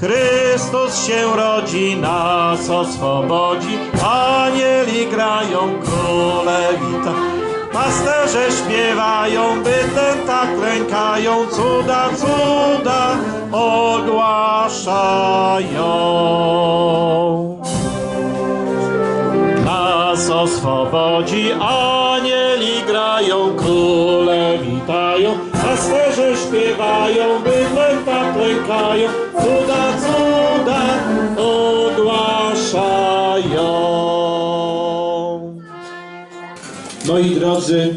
Chrystus się rodzi, nas oswobodzi, anieli grają, króle wita. Pasterze śpiewają, by tak klękają, cuda, cuda ogłaszają. Nas oswobodzi, anieli grają, króle witają, pasterze śpiewają, bydlęta tak klękają, cuda Moi drodzy,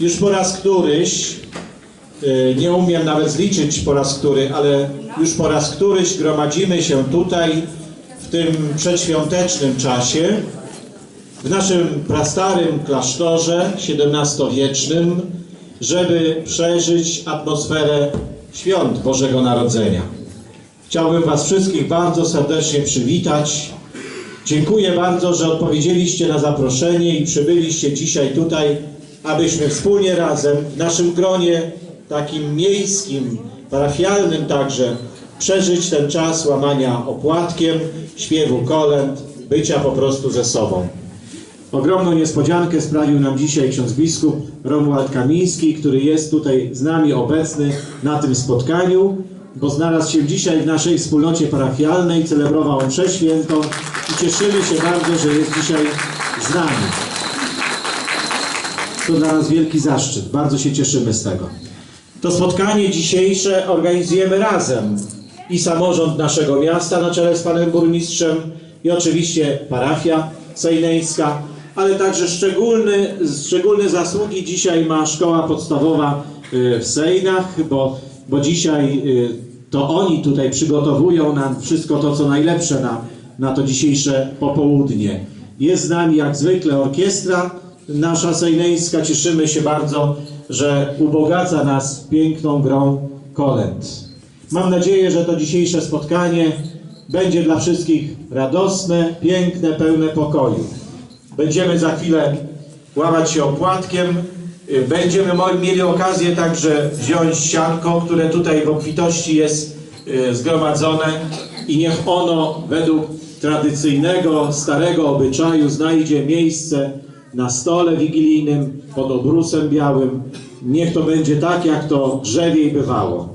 już po raz któryś, e, nie umiem nawet zliczyć po raz który, ale już po raz któryś gromadzimy się tutaj w tym przedświątecznym czasie, w naszym prastarym klasztorze XVII-wiecznym, żeby przeżyć atmosferę świąt Bożego Narodzenia. Chciałbym Was wszystkich bardzo serdecznie przywitać. Dziękuję bardzo, że odpowiedzieliście na zaproszenie i przybyliście dzisiaj tutaj, abyśmy wspólnie razem w naszym gronie takim miejskim, parafialnym także, przeżyć ten czas łamania opłatkiem, śpiewu kolęd, bycia po prostu ze sobą. Ogromną niespodziankę sprawił nam dzisiaj ksiądz biskup Romuald Kamiński, który jest tutaj z nami obecny na tym spotkaniu, bo znalazł się dzisiaj w naszej wspólnocie parafialnej, celebrował mszę świętą i cieszymy się bardzo, że jest dzisiaj z nami. To dla nas wielki zaszczyt, bardzo się cieszymy z tego. To spotkanie dzisiejsze organizujemy razem i samorząd naszego miasta na czele z panem burmistrzem i oczywiście parafia sejneńska, ale także szczególny, szczególne zasługi dzisiaj ma szkoła podstawowa y, w Sejnach, bo, bo dzisiaj y, to oni tutaj przygotowują nam wszystko to, co najlepsze na, na to dzisiejsze popołudnie. Jest z nami jak zwykle orkiestra nasza sejneńska. Cieszymy się bardzo, że ubogaca nas piękną grą kolęd. Mam nadzieję, że to dzisiejsze spotkanie będzie dla wszystkich radosne, piękne, pełne pokoju. Będziemy za chwilę łamać się opłatkiem. Będziemy mieli okazję także wziąć sianko, które tutaj w obfitości jest y, zgromadzone i niech ono według tradycyjnego, starego obyczaju znajdzie miejsce na stole wigilijnym pod obrusem białym. Niech to będzie tak, jak to drzewiej bywało.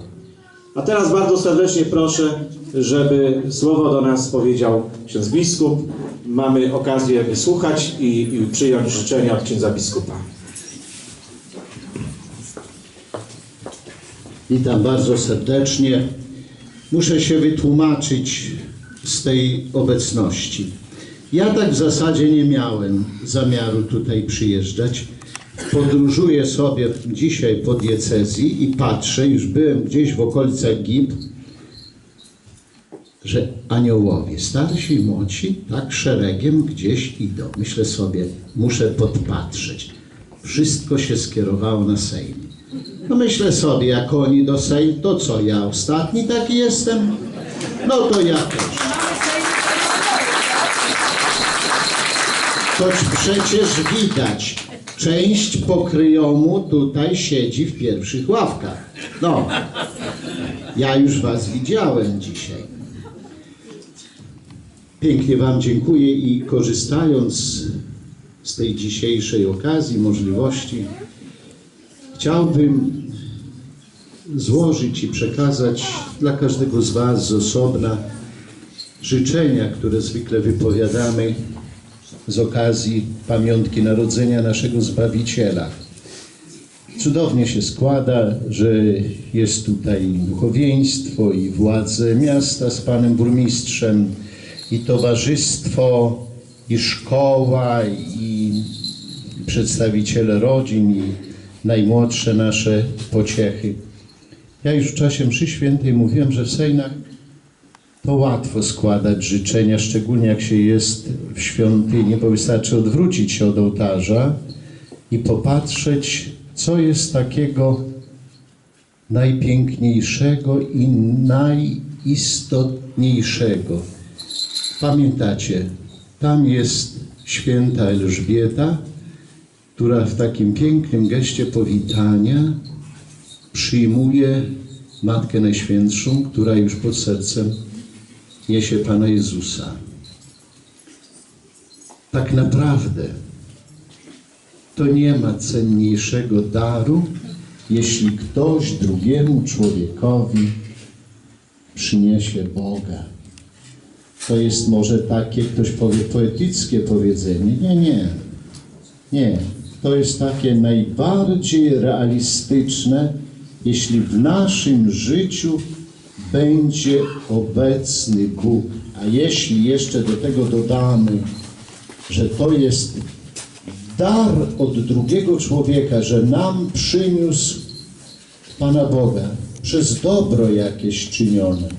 A teraz bardzo serdecznie proszę, żeby słowo do nas powiedział ksiądz biskup. Mamy okazję wysłuchać i, i przyjąć życzenia od księdza biskupa. Witam bardzo serdecznie. Muszę się wytłumaczyć z tej obecności. Ja tak w zasadzie nie miałem zamiaru tutaj przyjeżdżać. Podróżuję sobie dzisiaj po diecezji i patrzę, już byłem gdzieś w okolicach Gib, że aniołowie, starsi i młodsi, tak szeregiem gdzieś idą. Myślę sobie, muszę podpatrzeć. Wszystko się skierowało na Sejm. No myślę sobie, jak oni do Sejm, to co, ja ostatni taki jestem? No to ja też. Choć przecież widać, część pokryjomu tutaj siedzi w pierwszych ławkach. No, ja już was widziałem dzisiaj. Pięknie Wam dziękuję i korzystając z tej dzisiejszej okazji, możliwości, chciałbym złożyć i przekazać dla każdego z Was z osobna życzenia, które zwykle wypowiadamy z okazji pamiątki narodzenia naszego Zbawiciela. Cudownie się składa, że jest tutaj duchowieństwo i władze miasta z panem burmistrzem, i towarzystwo, i szkoła, i przedstawiciele rodzin, i najmłodsze nasze pociechy. Ja już w czasie mszy świętej mówiłem, że w Sejnach to łatwo składać życzenia, szczególnie jak się jest w świątyni, bo wystarczy odwrócić się od ołtarza i popatrzeć, co jest takiego najpiękniejszego i najistotniejszego. Pamiętacie, tam jest święta Elżbieta, która w takim pięknym geście powitania przyjmuje Matkę Najświętszą, która już pod sercem niesie Pana Jezusa. Tak naprawdę to nie ma cenniejszego daru, jeśli ktoś drugiemu człowiekowi przyniesie Boga. To jest może takie, ktoś powie, poetyckie powiedzenie. Nie, nie. Nie. To jest takie najbardziej realistyczne, jeśli w naszym życiu będzie obecny Bóg. A jeśli jeszcze do tego dodamy, że to jest dar od drugiego człowieka, że nam przyniósł Pana Boga przez dobro jakieś czynione,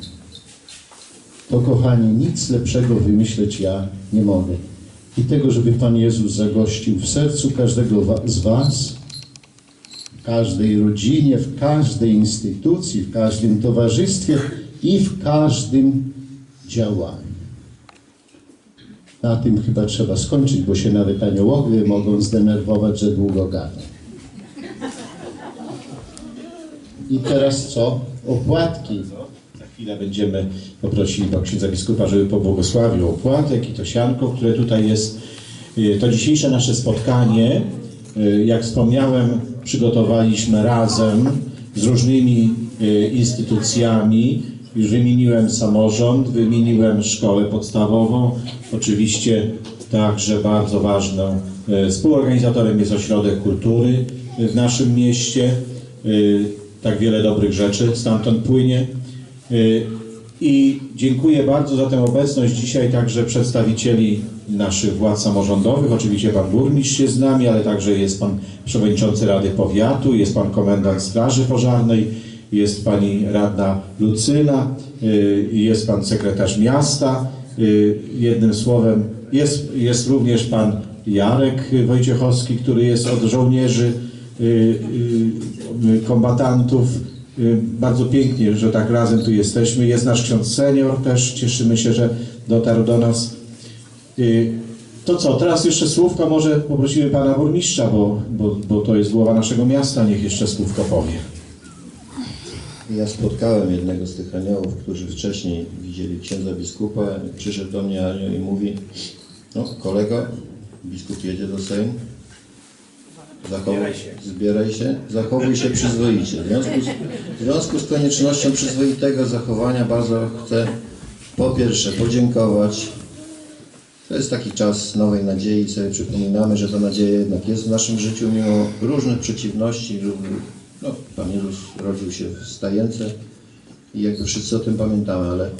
to kochani, nic lepszego wymyśleć ja nie mogę. I tego, żeby Pan Jezus zagościł w sercu każdego z Was, w każdej rodzinie, w każdej instytucji, w każdym towarzystwie i w każdym działaniu. Na tym chyba trzeba skończyć, bo się nawet aniołowie mogą zdenerwować, że długo gadam. I teraz co? Opłatki. Za chwilę będziemy poprosili księdza biskupa, żeby pobłogosławił opłatek i to sianko, które tutaj jest. Y, To dzisiejsze nasze spotkanie, y, jak wspomniałem, przygotowaliśmy razem z różnymi y, instytucjami. Już wymieniłem samorząd, wymieniłem szkołę podstawową. Oczywiście także bardzo ważną y, współorganizatorem jest Ośrodek Kultury w naszym mieście. Y, Tak wiele dobrych rzeczy stamtąd płynie. I dziękuję bardzo za tę obecność dzisiaj także przedstawicieli naszych władz samorządowych. Oczywiście pan burmistrz jest z nami, ale także jest pan przewodniczący Rady Powiatu, jest pan komendant Straży Pożarnej, jest pani radna Lucyna, y, jest pan sekretarz miasta. Y, Jednym słowem jest, jest również pan Jarek Wojciechowski, który jest od żołnierzy y, kombatantów. Y, Bardzo pięknie, że tak razem tu jesteśmy. Jest nasz ksiądz senior też. Cieszymy się, że dotarł do nas. Y, To co, teraz jeszcze słówko może poprosimy pana burmistrza, bo, bo, bo to jest głowa naszego miasta. Niech jeszcze słówko powie. Ja spotkałem jednego z tych aniołów, którzy wcześniej widzieli księdza biskupa. Przyszedł do mnie anioł i mówi, no kolego, biskup jedzie do Sejmu. Zachowuj, Zbieraj się. zbieraj się, zachowuj się przyzwoicie. W związku, z, w związku z koniecznością przyzwoitego zachowania bardzo chcę po pierwsze podziękować. To jest taki czas nowej nadziei, sobie przypominamy, że ta nadzieja jednak jest w naszym życiu mimo różnych przeciwności. No, Pan Jezus rodził się w stajence i jakby wszyscy o tym pamiętamy, ale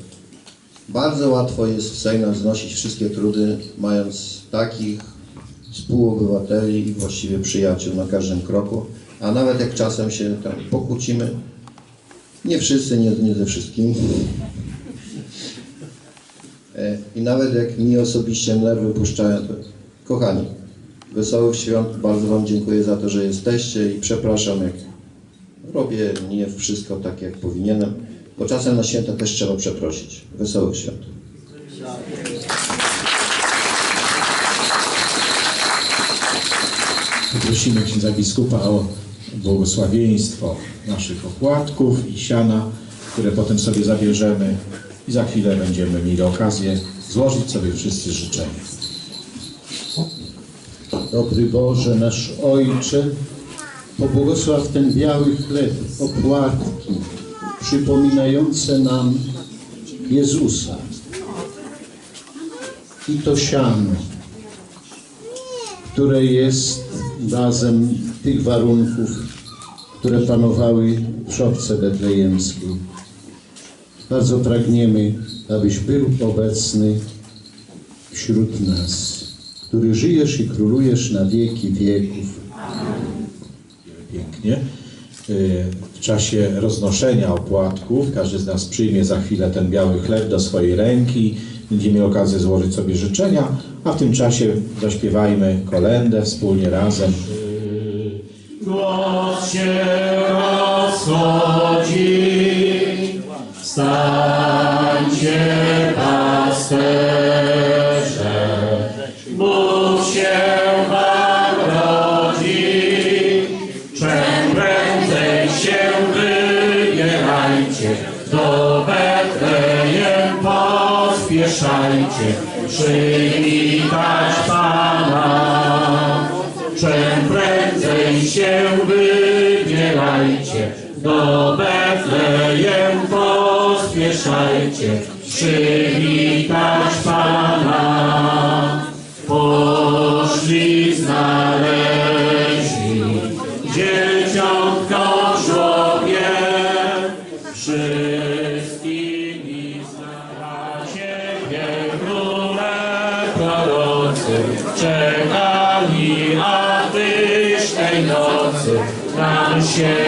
bardzo łatwo jest w Sejmie znosić wszystkie trudy, mając takich współobywateli i właściwie przyjaciół na każdym kroku, a nawet jak czasem się tam pokłócimy, nie wszyscy, nie, nie ze wszystkimi, E, I nawet jak mi osobiście nerwy puszczają, to kochani, wesołych świąt, bardzo Wam dziękuję za to, że jesteście i przepraszam, jak robię nie wszystko tak, jak powinienem, bo czasem na święta też trzeba przeprosić. Wesołych świąt. Prosimy księdza biskupa o błogosławieństwo naszych opłatków i siana, które potem sobie zabierzemy i za chwilę będziemy mieli okazję złożyć sobie wszyscy życzenia. Dobry Boże, nasz Ojcze, pobłogosław ten biały chleb, opłatki, przypominające nam Jezusa. I to siano, które jest razem tych warunków, które panowały w szopce betlejemskiej. Bardzo pragniemy, abyś był obecny wśród nas, który żyjesz i królujesz na wieki wieków. Pięknie. Y, W czasie roznoszenia opłatków każdy z nas przyjmie za chwilę ten biały chleb do swojej ręki. Będziemy mieli okazję złożyć sobie życzenia, a w tym czasie zaśpiewajmy kolendę wspólnie razem. Głos się rozchodzi, stańcie pospieszajcie przywitać Pana. Czym prędzej się wybierajcie, do Betlejem pospieszajcie przywitać Pana. Poszli znaleźli nam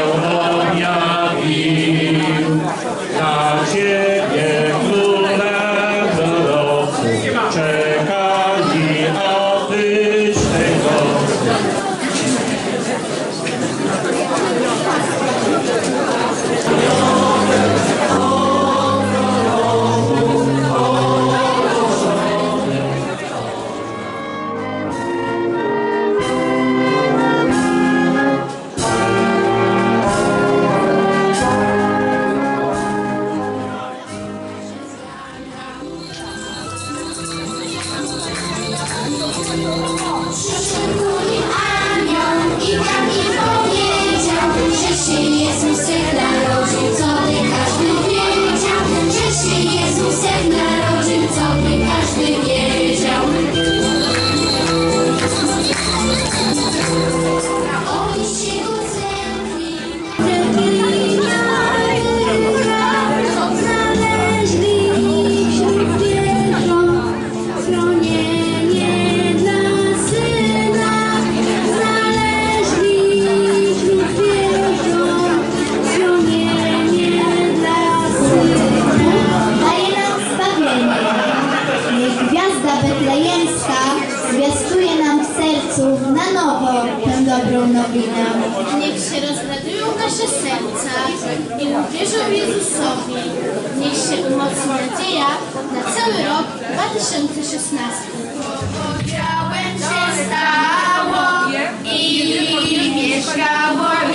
Niech się rozradują nasze serca i uwierzą Jezusowi. Niech się umocni nadzieja na cały rok 2016. Powiedziałem się stało i mieszkało